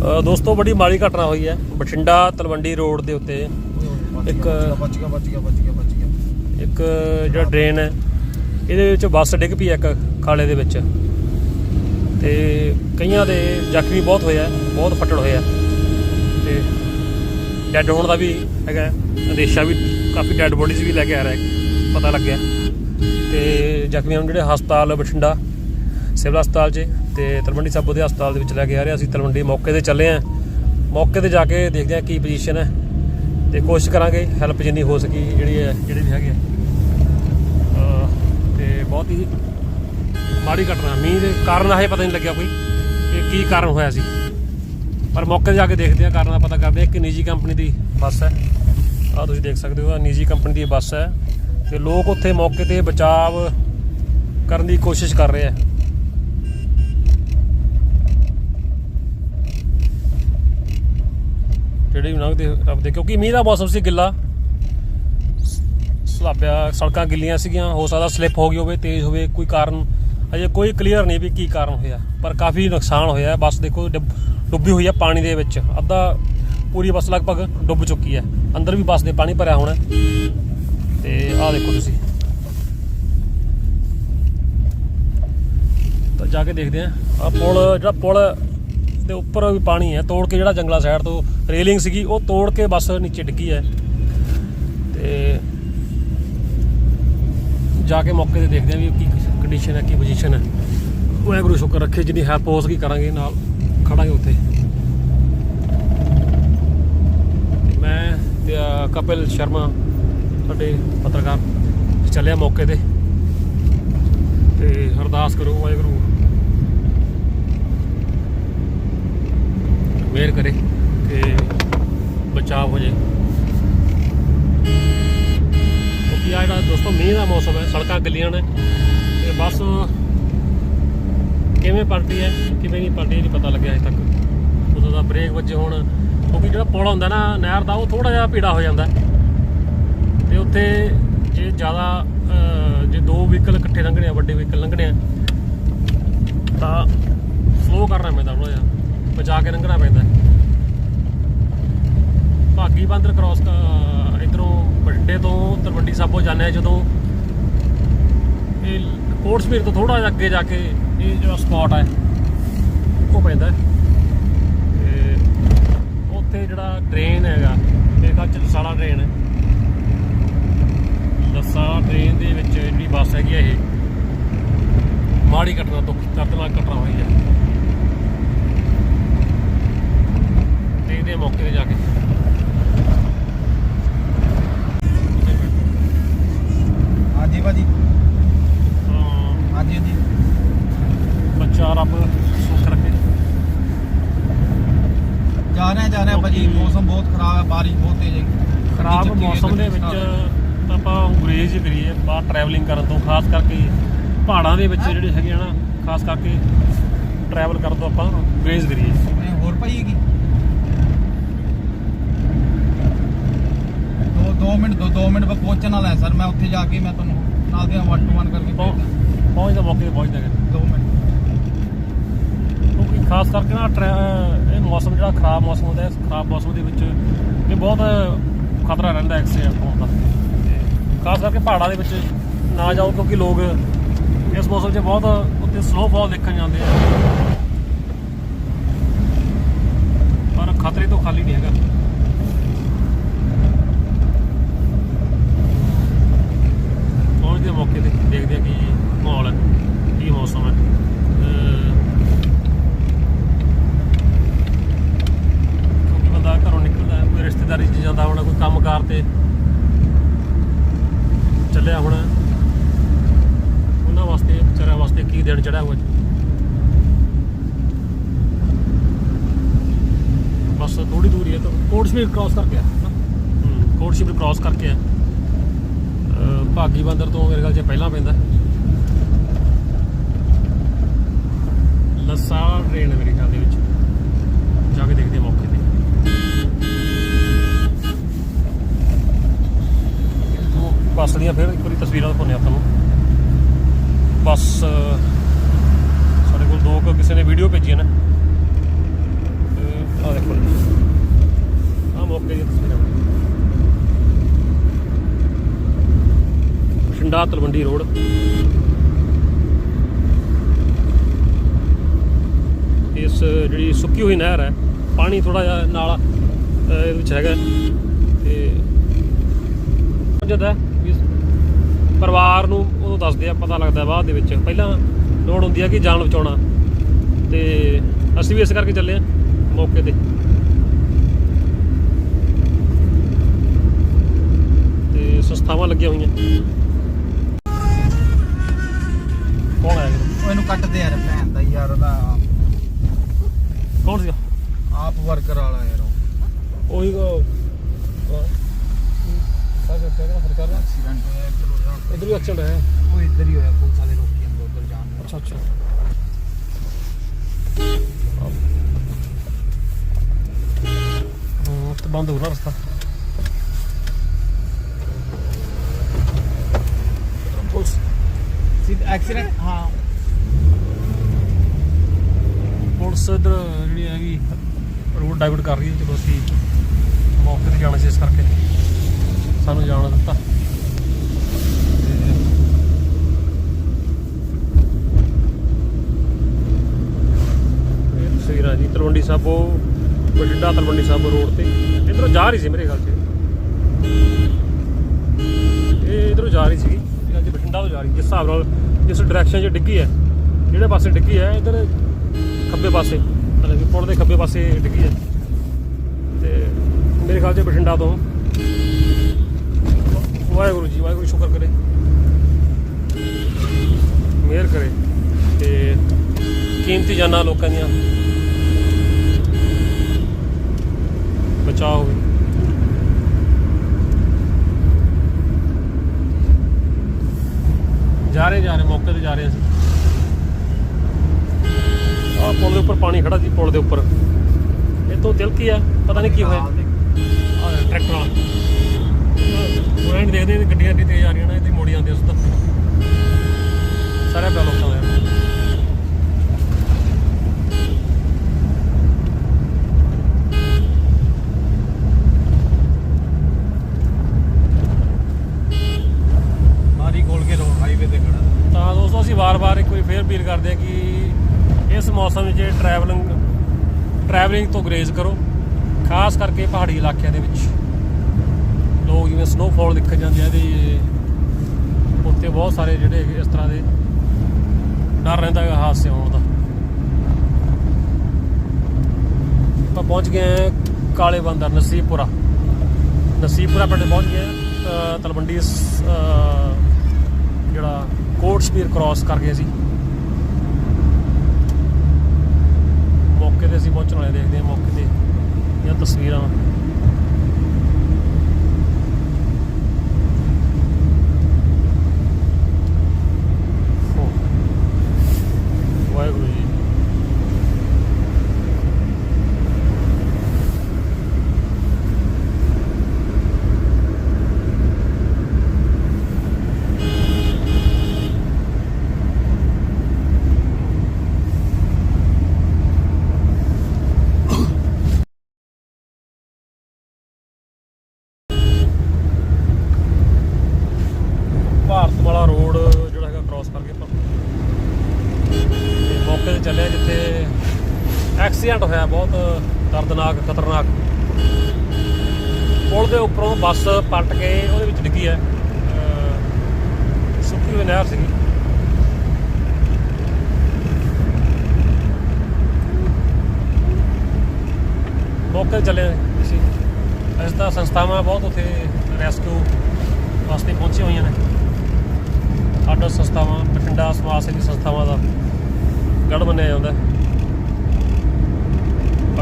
ਅ, ਦੋਸਤੋ ਬੜੀ ਮਾੜੀ ਘਟਨਾ ਹੋਈ ਹੈ। ਬਠਿੰਡਾ ਤਲਵੰਡੀ ਰੋਡ ਦੇ ਉੱਤੇ ਇੱਕ- ਬਚ ਗਿਆ ਬਚ ਗਿਆ ਬਚ ਗਿਆ ਬਚ ਗਿਆ ਇੱਕ ਜਿਹੜਾ ਡਰੇਨ ਹੈ ਇਹਦੇ ਵਿੱਚ ਬੱਸ ਡਿੱਗ ਪਈ ਹੈ ਇੱਕ ਖਾਲੇ ਦੇ ਵਿੱਚ। ਤੇ ਕਈਆਂ ਦੇ ਜ਼ਖਮੀ ਬਹੁਤ ਹੋਇਆ ਬਹੁਤ ਫੱਟੜ ਹੋਇਆ ਤੇ ਡੈੱਡ ਹੋਣ ਦਾ ਵੀ ਹੈਗਾ ਅੰਦੇਸ਼ਾ ਵੀ ਕਾਫੀ ਡੈੱਡ ਬੋਡੀਜ਼ ਵੀ ਲੈ ਕੇ ਆ ਰਿਹਾ ਪਤਾ ਲੱਗਿਆ। ਤੇ ਜ਼ਖਮੀਆਂ ਨੂੰ ਜਿਹੜੇ ਹਸਪਤਾਲ ਬਠਿੰਡਾ ਸਿਵਲ ਹਸਪਤਾਲ 'ਚ ਤੇ ਤਲਵੰਡੀ ਸਾਬੋ ਦੇ ਹਸਪਤਾਲ ਦੇ ਵਿੱਚ ਲੈ ਕੇ ਆ ਰਹੇ ਅਸੀਂ ਤਲਵੰਡੀ ਮੌਕੇ ਤੇ ਚੱਲੇ ਆ। ਮੌਕੇ ਤੇ ਜਾ ਕੇ ਦੇਖਦੇ ਆ ਕੀ ਪੋਜੀਸ਼ਨ ਹੈ। ਤੇ ਕੋਸ਼ਿਸ਼ ਕਰਾਂਗੇ ਹੈਲਪ ਜਿੰਨੀ ਹੋ ਸਕੀ ਜਿਹੜੀ ਹੈ, ਜਿਹੜੇ ਵੀ ਹੈਗੇ ਆ। ਅਹ ਤੇ ਬਹੁਤ ਹੀ ਮਾੜੀ ਘਟਨਾ। ਮੀਂਹ ਦੇ ਕਾਰਨ ਹਜੇ ਪਤਾ ਨਹੀਂ ਲੱਗਿਆ ਕੋਈ ਕਿ ਕੀ ਕਾਰਨ ਹੋਇਆ ਸੀ। ਪਰ ਮੌਕੇ ਤੇ ਜਾ ਕੇ ਦੇਖਦੇ ਆ, ਕਾਰਨ ਦਾ ਪਤਾ ਕਰਦੇ ਆ। ਕਿ ਨਿੱਜੀ ਕੰਪਨੀ ਦੀ ਬੱਸ ਹੈ। ਆਹ ਤੁਸੀਂ ਦੇਖ ਸਕਦੇ ਹੋ ਨਿੱਜੀ ਕੰਪਨੀ ਦੀ ਬੱਸ ਹੈ। ਤੇ ਲੋਕ ਉੱਥੇ ਮੌਕੇ ਤੇ ਬਚਾਵ ਕਰਨ ਦੀ ਕੋਸ਼ਿਸ਼ ਕਰ ਰਹੇ ਆ। ਜਿਹੜੇ ਵੀ ਲੰਘਦੇ ਰੱਬ ਦੇ ਕਿਉਂਕਿ ਮੀਂਹ ਦਾ ਮੌਸਮ ਸੀ ਗਿੱਲਾ। ਸਲਾਬਿਆ, ਸੜਕਾਂ ਗਿੱਲੀਆਂ ਸੀਗੀਆਂ, ਹੋ ਸਕਦਾ ਸਲਿੱਪ ਹੋ ਗਈ ਹੋਵੇ, ਤੇਜ਼ ਹੋਵੇ, ਕੋਈ ਕਾਰਨ ਅਜੇ ਕੋਈ ਕਲੀਅਰ ਨਹੀਂ ਵੀ ਕੀ ਕਾਰਨ ਹੋਇਆ। ਪਰ ਕਾਫੀ ਨੁਕਸਾਨ ਹੋਇਆ ਬੱਸ ਦੇਖੋ, ਡੁੱਬ- ਡੁੱਬੀ ਹੋਈ ਹੈ ਪਾਣੀ ਦੇ ਵਿੱਚ। ਅੱਧਾ ਪੂਰੀ ਬੱਸ ਲਗਭਗ ਡੁੱਬ ਚੁੱਕੀ ਹੈ। ਅੰਦਰ ਵੀ ਬੱਸ ਦੇ ਪਾਣੀ ਭਰਿਆ ਹੋਣਾ ਤੇ ਆਹ ਦੇਖੋ ਤੁਸੀਂ। ਤਾਂ ਜਾ ਕੇ ਦੇਖਦੇ ਆ ਆ ਪੁਲ, ਜਿਹੜਾ ਪੁਲ ਦੇ ਉੱਪਰ ਵੀ ਪਾਣੀ ਹੈ, ਤੋੜ ਕੇ ਜਿਹੜਾ ਜੰਗਲਾ ਸਾਈਡ ਤੋਂ ਰੇਲਿੰਗ ਸੀਗੀ, ਉਹ ਤੋੜ ਕੇ ਬੱਸ ਨੀਚੇ ਡਿੱਗੀ ਹੈ। ਤੇ ਜਾ ਕੇ ਮੌਕੇ ਤੇ ਦੇਖਦੇ ਆ ਵੀ ਕੀ ਕੰਡੀਸ਼ਨ ਹੈ, ਕੀ ਪੋਜੀਸ਼ਨ ਹੈ। ਵਾਹਿਗੁਰੂ ਸ਼ੁਕਰ ਰੱਖੇ, ਜਿੰਨੀ ਹੈਲਪ ਹੋ ਸਕੀ ਕਰਾਂਗੇ, ਨਾਲ ਖੜਾਂਗੇ ਉੱਥੇ। ਮੈਂ ਕਪਿਲ ਸ਼ਰਮਾ, ਸਾਡੇ ਪੱਤਰਕਾਰ ਚੱਲਿਆ ਮੌਕੇ ਤੇ। ਤੇ ਅਰਦਾਸ ਕਰੋ ਵਾਹਿਗੁਰੂ ਮਿਹਰ ਕਰੇ ਤੇ ਬਚਾਅ ਹੋ ਜਾਏ। ਕਿਉਂਕਿ ਆ ਜਿਹੜਾ ਦੋਸਤੋ ਮੀਂਹ ਦਾ ਮੌਸਮ ਹੈ, ਸੜਕਾਂ ਗਿੱਲੀਆਂ ਨੇ ਤੇ ਬਸ ਕਿਵੇਂ ਪਲਟੀ ਹੈ, ਕਿਵੇਂ ਨਹੀਂ ਪਲਟੀ ਇਹ ਨਹੀਂ ਪਤਾ ਲੱਗਿਆ ਅਜੇ ਤੱਕ। ਉਦੋਂ ਦਾ ਬ੍ਰੇਕ ਵੱਜੇ ਹੁਣ, ਕਿਉਂਕਿ ਜਿਹੜਾ ਪੁਲ ਹੁੰਦਾ ਨਾ ਨਹਿਰ ਦਾ, ਉਹ ਥੋੜਾ ਜਿਹਾ ਪੀੜਾ ਹੋ ਜਾਂਦਾ। ਹੈ। ਤੇ ਉੱਥੇ ਜੇ ਜ਼ਿਆਦਾ ਜੇ ਦੋ ਵਹੀਕਲ ਇਕੱਠੇ ਲੰਘਣੇ ਆ, ਵੱਡੇ ਵਹੀਕਲ ਲੰਘਣੇ ਆ, ਤਾਂ ਸਲੋ ਕਰਨਾ ਮੈਂ ਤਾਂ ਥੋੜਾ ਜਿਹਾ। ਬਚਾ ਕੇ ਲੰਘਣਾ ਪੈਂਦਾ। ਭਾਗੀ ਬੰਦਰ ਕ੍ਰਾਸ ਇਧਰੋਂ ਬਠਿੰਡੇ ਤੋਂ ਤਲਵੰਡੀ ਸਾਬੋ ਜਾਂਦੇ ਆ ਜਦੋਂ। ਇਹ ਕੋਟ ਸਮੀਰ ਤੋਂ ਥੋੜਾ ਜਿਹਾ ਅੱਗੇ ਜਾ ਕੇ ਇਹ ਜਿਹੜਾ ਸਪੌਟ ਹੈ ਉਹ ਪੈਂਦਾ। ਹੈ। ਤੇ ਉੱਥੇ ਜਿਹੜਾ ਡਰੇਨ ਹੈਗਾ, ਮੇਰੇ ਖਿਆਲ ਚ ਲਸਾੜਾ ਡਰੇਨ ਹੈ ਲਸਾਲਾ ਡਰੇਨ ਦੇ ਵਿੱਚ ਜਿਹੜੀ ਬੱਸ ਹੈਗੀ ਹੈ ਇਹ। ਮਾੜੀ ਘਟਨਾ ਤੋਂ ਦਰਦਨਾਕ ਘਟਨਾ ਹੋਈ ਹੈ ਮੌਕੇ ਤੇ ਜਾ ਕੇ ਹਾਂਜੀ ਭਾਜੀ ਤਾਂ ਹਾਂਜੀ ਹਾਂਜੀ ਬੱਚਾ ਰੱਬ ਸੁੱਖ ਰੱਖੇ ਜਾ ਰਹੇ ਜਾ ਰਹੇ ਭਾਜੀ ਮੌਸਮ ਬਹੁਤ ਖਰਾਬ ਹੈ ਬਾਰਿਸ਼ ਬਹੁਤ ਤੇਜ਼ ਹੈ। ਖਰਾਬ ਮੌਸਮ ਦੇ ਵਿੱਚ? ਤਾਂ ਆਪਾਂ ਗੁਰੇਜ਼ ਹੀ ਕਰੀਏ ਬਾਹਰ ਟਰੈਵਲਿੰਗ ਕਰਨ ਤੋਂ ਖਾਸ ਕਰਕੇ ਪਹਾੜਾਂ ਦੇ ਵਿੱਚ ਜਿਹੜੇ ਹੈਗੇ ਆ ਨਾ ਖਾਸ ਕਰਕੇ ਟਰੈਵਲ ਕਰਨ ਤੋਂ ਆਪਾਂ ਗੁਰੇਜ਼ ਕਰੀਏ ਹੋਰ ਭਾਈ ਹੈਗੀ? ਦੋ ਦੋ ਮਿੰਟ ਦੋ ਦੋ ਮਿੰਟ ਬਾਅਦ ਪਹੁੰਚਣ ਵਾਲਾ ਹੈ ਸਰ ਮੈਂ ਉੱਥੇ ਜਾ ਕੇ ਮੈਂ ਤੁਹਾਨੂੰ ਨਾਲ ਦੇ 1 ਟੂ 1 ਕਰਕੇ ਪਹੁੰਚਦਾ ਮੌਕੇ ਤੇ ਪਹੁੰਚਦਾ ਹੈਗਾ। ਦੋ ਮਿੰਟ। ਕਿਉਂਕਿ ਖਾਸ ਕਰਕੇ ਨਾ ਮੌਸਮ ਜਿਹੜਾ ਖਰਾਬ ਮੌਸਮ ਹੁੰਦਾ ਹੈ, ਇਸ ਖਰਾਬ ਮੌਸਮ ਦੇ ਵਿੱਚ ਇਹ ਬਹੁਤ ਖਤਰਾ ਰਹਿੰਦਾ ਐਕਸੀਡੈਂਟ ਹੋਣ ਦਾ। ਤੇ ਖਾਸ ਕਰਕੇ ਪਹਾੜਾਂ ਦੇ ਵਿੱਚ ਨਾ ਜਾਓ, ਕਿਉਂਕਿ ਲੋਕ ਇਸ ਮੌਸਮ 'ਚ ਬਹੁਤ ਉੱਤੇ ਸਨੋਫਾਲ ਦੇਖਣ ਜਾਂਦੇ ਆ। ਪਰ ਖਤਰੇ ਤੋਂ ਖਾਲੀ ਨਹੀਂ ਹੈਗਾ। ਪਹੁੰਚਦੇ ਮੌਕੇ ਤੇ, ਦੇਖਦੇ ਆ ਕੀ ਮਾਹੌਲ ਹੈ ਕੀ ਮੌਸਮ ਹੈ ਅਹ ਕਿਉਂਕਿ ਬੰਦਾ ਘਰੋਂ ਨਿਕਲਦਾ ਹੈ, ਕੋਈ ਰਿਸ਼ਤੇਦਾਰੀ 'ਚ ਜਾਂਦਾ ਹੋਣਾ ਕੋਈ ਕੰਮਕਾਰ ਤੇ ਚੱਲਿਆ ਹੋਣਾ ਉਹਨਾਂ ਵਾਸਤੇ ਵਿਚਾਰਿਆਂ ਵਾਸਤੇ ਕੀ ਦਿਨ ਚੜਿਆ ਹੋਇਆ ਬਸ ਥੋੜੀ ਦੂਰੀ ਹੈ ਕ੍ਰਾਸ ਕਰਕੇ ਆ। ਨਾ ਹੂੰ ਕ੍ਰਾਸ ਕਰਕੇ ਆ। ਭਾਗੀ ਬੰਦਰ ਤੋਂ ਮੇਰੇ ਖਿਆਲ 'ਚ ਪਹਿਲਾਂ ਪੈਂਦਾ। ਲੱਸਾ ਟ੍ਰੇਨ ਹੈ ਮੇਰੇ ਖਿਆਲ ਦੇ ਵਿੱਚ। ਜਾ ਕੇ ਦੇਖਦੇ ਮੌਕੇ ਤੇ। ਬੱਸ ਦੀਆਂ ਫਿਰ ਇੱਕ ਵਾਰੀ ਤਸਵੀਰਾਂ ਦਿਖਾਉਂਦੇ ਆਪਾਂ ਨੂੰ। ਬੱਸ ਸਾਡੇ ਕੋਲ ਦੋ ਕੁ ਕਿਸੇ ਨੇ ਵੀਡੀਓ ਭੇਜੀਆਂ ਨੇ। ਮੌਕੇ ਦੀਆਂ ਤਸਵੀਰਾਂ ਤਲਵੰਡੀ ਰੋਡ। ਇਸ ਜਿਹੜੀ ਸੁੱਕੀ ਹੋਈ ਨਹਿਰ ਹੈ, ਪਾਣੀ ਥੋੜਾ ਜਿਹਾ ਨਾਲ ਇਹਦੇ ਵਿੱਚ ਹੈਗਾ। ਤੇ ਜਦਾ ਪਰਿਵਾਰ ਨੂੰ ਉਹ ਦੱਸਦੇ ਆ, ਪਤਾ ਲੱਗਦਾ ਬਾਅਦ ਦੇ ਵਿੱਚ। ਪਹਿਲਾਂ ਲੋੜ ਹੁੰਦੀ ਆ ਕਿ ਜਾਨ ਬਚਾਉਣਾ। ਤੇ ਅਸੀਂ ਵੀ ਇਸ ਕਰਕੇ ਚੱਲੇ ਆ, ਮੌਕੇ ਤੇ। ਸੰਸਥਾਵਾਂ ਲੱਗੀਆਂ ਹੋਈਆਂ। ਕੌਣ ਆਇਆ ਇਹਨੂੰ ਕੱਟਦੇ ਯਾਰ ਭੈਣ ਦਾ ਯਾਰ ਉਹਦਾ। ਕੌਣ ਸੀਗਾ? ਆਪ ਵਰਕਰ ਵਾਲਾ ਯਾਰ ਉਹ। ਉਹੀ ਕੋ ਸਰਕਾਰ ਦਾ ਐਕਸੀਡੈਂਟ ਹੋਇਆ ਇੱਧਰ ਹੋਇਆ। ਇਧਰ ਵੀ ਐਕਸੀਡੈਂਟ ਹੈ ਉਹ ਇੱਧਰ ਹੀ ਹੋਇਆ ਪੁਲਿਸ ਵਾਲੇ ਰੋਕੀ ਜਾਂਦੇ ਉੱਧਰ ਜਾਣ ਨੂੰ। ਅੱਛਾ ਅੱਛਾ। ਹਾਂ ਤੇ ਬੰਦ ਹੋ ਗਿਆ ਰਸਤਾ। ਪੁਲਿਸ ਸਿੱਧ ਐਕਸੀਡੈਂਟ ਹਾਂ ਪੁਲਿਸ ਇਧਰ ਜਿਹੜੀ ਹੈਗੀ ਰੋਡ ਡਾਈਵਰਟ ਕਰ ਰਹੀ ਹੈ ਚਲੋ ਅਸੀਂ ਮੌਕੇ ਤੇ ਜਾਣਾ ਸੀ ਇਸ ਕਰਕੇ। ਸਾਨੂੰ ਜਾਣ ਦਿੱਤਾ। ਤਸਵੀਰਾਂ ਜੀ ਤਲਵੰਡੀ ਸਾਬੋ ਬਠਿੰਡਾ ਤਲਵੰਡੀ ਸਾਬੋ ਰੋਡ ਤੇ। ਇਧਰੋਂ ਜਾ ਰਹੀ ਸੀ ਮੇਰੇ ਖਿਆਲ 'ਚ। ਇਹ ਇਧਰੋਂ ਜਾ ਰਹੀ ਸੀ ਅੱਜ ਬਠਿੰਡਾ ਤੋਂ ਜਾ ਰਹੀ ਜਿਸ ਹਿਸਾਬ ਨਾਲ ਜਿਸ ਡਾਇਰੈਕਸ਼ਨ 'ਚ ਡਿੱਗੀ ਹੈ, ਜਿਹੜੇ ਪਾਸੇ ਡਿੱਗੀ ਹੈ, ਇਧਰ ਖੱਬੇ ਪਾਸੇ, ਮਤਲਬ ਕਿ ਪੁਲ ਦੇ ਖੱਬੇ ਪਾਸੇ ਡਿੱਗੀ ਹੈ। ਤੇ ਮੇਰੇ ਖਿਆਲ 'ਚ ਬਠਿੰਡਾ ਤੋਂ ਵਾਹਿਗੁਰੂ ਜੀ, ਵਾਹਿਗੁਰੂ ਸ਼ੁਕਰ ਕਰੇ। ਮਿਹਰ ਕਰੇ ਤੇ ਕੀਮਤੀ ਜਾਨਾਂ ਲੋਕਾਂ ਦੀਆਂ ਬਚਾਅ ਹੋਵੇ ਜਾ ਰਹੇ ਜਾ ਰਹੇ ਮੌਕੇ ਤੇ ਜਾ ਰਹੇ ਅਸੀਂ। ਆਹ ਪੁਲ ਦੇ ਉੱਪਰ ਪਾਣੀ ਖੜਾ ਸੀ ਪੁਲ ਦੇ ਉੱਪਰ। ਇਹ ਤੋਂ ਤਿਲਕੀ ਆ? ਪਤਾ ਨਹੀਂ ਕੀ ਹੋਇਆ। ਆਹ ਟਰੈਕਟਰ ਵਾਲਾ। ਉਹ ਐਂਡ ਦੇਖਦੇ ਨੇ ਗੱਡੀਆਂ ਦੀ ਤੇਜ਼ ਆ ਰਹੀਆਂ ਨੇ ਇਹਦੀ ਮੋੜੀ ਜਾਂਦੇ ਉਸ ਤੋਂ। ਸਾਰੇ ਪਿਆ ਲੋਕਾਂ ਦਾ ਮਾਰੀ ਖੋਲ ਕੇ ਰੋ ਹਾਈਵੇ ਤੇ ਖੜਾ ਤਾਂ ਦੋਸਤੋ ਅਸੀਂ ਵਾਰ-ਵਾਰ ਇੱਕ ਵਾਰੀ ਫੇਰ ਅਪੀਲ ਕਰਦੇ ਹਾਂ ਕਿ ਇਸ ਮੌਸਮ ਵਿੱਚ ਟਰੈਵਲਿੰਗ ਟਰੈਵਲਿੰਗ ਤੋਂ ਗਰੇਜ਼ ਕਰੋ, ਖਾਸ ਕਰਕੇ ਪਹਾੜੀ ਇਲਾਕਿਆਂ ਦੇ ਵਿੱਚ। ਲੋਕ ਜਿਵੇਂ ਸਨੋਫਾਲ ਦੇਖਣ ਜਾਂਦੇ ਆ ਇਹਦੇ ਉੱਤੇ ਬਹੁਤ ਸਾਰੇ ਜਿਹੜੇ ਇਸ ਤਰ੍ਹਾਂ ਦੇ ਡਰ ਰਹਿੰਦਾ ਹੈ ਹਾਦਸੇ ਹੋਣ ਦਾ। ਆਪਾਂ ਪਹੁੰਚ ਗਏ ਕਾਲੇ ਬੰਦਰ ਨਸੀਬਪੁਰਾ ਨਸੀਬਪੁਰਾ ਪਿੰਡ ਪਹੁੰਚ ਗਏ ਤਲਵੰਡੀ ਜਿਹੜਾ ਕੋਟ ਸਪੀਰ ਕ੍ਰਾਸ ਕਰ ਗਏ ਸੀ ਮੌਕੇ ਤੇ ਅਸੀਂ ਪਹੁੰਚਣ ਵਾਲੇ ਦੇਖਦੇ ਹਾਂ ਮੌਕੇ ਤੇ ਜਾਂ ਤਸਵੀਰਾਂ ਓਹ। ਵਾਹਿਗੁਰੂ ਜੀ ਭਾਰਤ ਵਾਲਾ ਰੋਡ ਜਿਹੜਾ ਹੈਗਾ ਕ੍ਰਾਸ ਕਰਕੇ ਆਪਾਂ ਤੇ ਮੌਕੇ ਤੇ ਚੱਲਿਆ ਜਿੱਥੇ ਐਕਸੀਡੈਂਟ ਹੋਇਆ, ਬਹੁਤ ਦਰਦਨਾਕ, ਖਤਰਨਾਕ। ਪੁਲ ਦੇ ਉੱਪਰੋਂ ਬੱਸ ਪਲਟ ਕੇ ਉਹਦੇ ਵਿੱਚ ਡਿੱਗੀ ਹੈ। ਸੁੱਕੀ ਹੋਈ ਨਹਿਰ ਸੀਗੀ। ਮੌਕੇ ਤੇ ਚੱਲੇ ਅਸੀਂ। ਇਸ ਦਾ ਸੰਸਥਾਵਾਂ ਬਹੁਤ ਉੱਥੇ ਰੈਸਕਿਊ ਵਾਸਤੇ ਪਹੁੰਚੀਆਂ ਹੋਈਆਂ ਨੇ। ਸਾਡਾ ਸੰਸਥਾਵਾਂ, ਬਠਿੰਡਾ ਸਮਾਜ ਸੇਵੀ ਸੰਸਥਾਵਾਂ ਦਾ ਗੜ ਮੰਨਿਆ ਜਾਂਦਾ